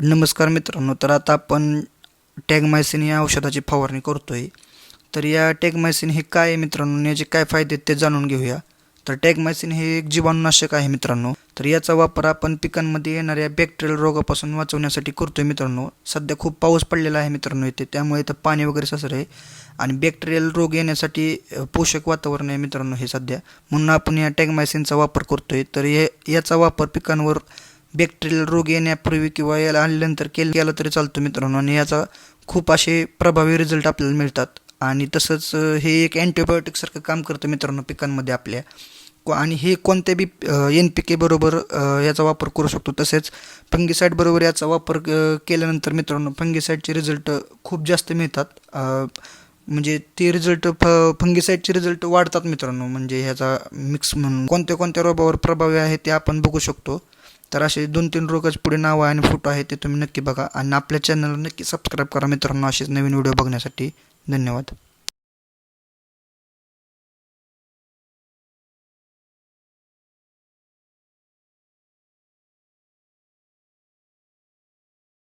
नमस्कार मित्रांनो तर आता आपण टॅगमायसिन या औषधाची फवारणी करतो आहे तर या टॅगमायसिन हे काय आहे मित्रांनो याचे काय फायदे आहेत ते जाणून घेऊया. तर टॅगमायसिन हे एक जीवाणूनाशक आहे मित्रांनो. तर याचा वापर आपण पिकांमध्ये येणाऱ्या बॅक्टेरियल रोगापासून वाचवण्यासाठी करतो आहे मित्रांनो. सध्या खूप पाऊस पडलेला आहे मित्रांनो इथे त्यामुळे इथं पाणी वगैरे ससर आहे. आणि बॅक्टेरियल रोग येण्यासाठी पोषक वातावरण आहे मित्रांनो हे सध्या. म्हणून आपण या टॅगमायसिनचा वापर करतो आहे तर हे याचा वापर पिकांवर बॅक्टेरियल रोग येण्यापूर्वी किंवा याला आणल्यानंतर केलं केलं तरी चालतो मित्रांनो. आणि याचा खूप असे प्रभावी रिझल्ट आपल्याला मिळतात. आणि तसंच हे एक अँटीबायोटिकसारखं काम करतं मित्रांनो पिकांमध्ये आपल्या. आणि हे कोणत्या बी एन पी के बरोबर याचा वापर करू शकतो. तसेच फंगिसाईड बरोबर याचा वापर केल्यानंतर मित्रांनो फंगिसाईडचे रिझल्ट खूप जास्त मिळतात. म्हणजे ते रिझल्ट फ फंगिसाईडचे रिझल्ट वाढतात मित्रांनो. म्हणजे ह्याचा मिक्स म्हणून कोणत्या कोणत्या रोगावर प्रभावी आहे ते आपण बघू शकतो. तर असे दोन तीन रोगच पुढे नाव आहे आणि फोटो आहे ते तुम्ही नक्की बघा. आणि आपल्या चॅनलला नक्की सबस्क्राईब करा मित्रांनो. असेच नवीन व्हिडिओ बघण्यासाठी धन्यवाद.